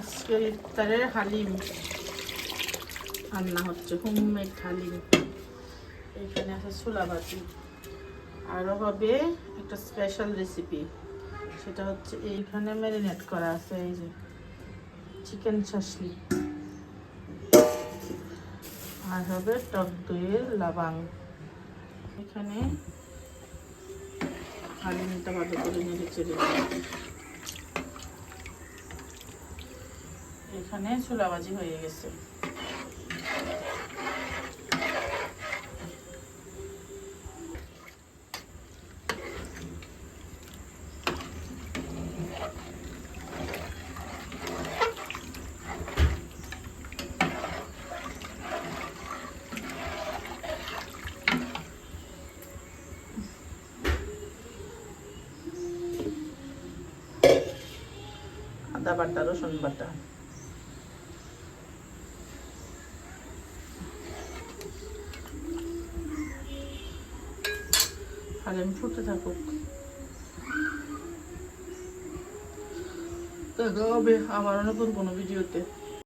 আজকের ইফতারের হালিম। রান্না হচ্ছে হোমমেড হালিম। এখানে আছে ছোলা আরও হবে একটা স্পেশাল রেসিপি সেটা হচ্ছে এইখানে ম্যারিনেট করা আছে, এই যে চিকেন শাসলি। আর হবে টক দইয়ের লাবাং। এখানে হালিমটা ভালো করে নেড়ে চেড়ে এখানে ছোলাবাজি হয়ে গেছে। আদা বাটা রসুন বাটা। হালিম ফুটতে থাকুক। দেখা হবে আবার নতুন কোনো ভিডিওতে।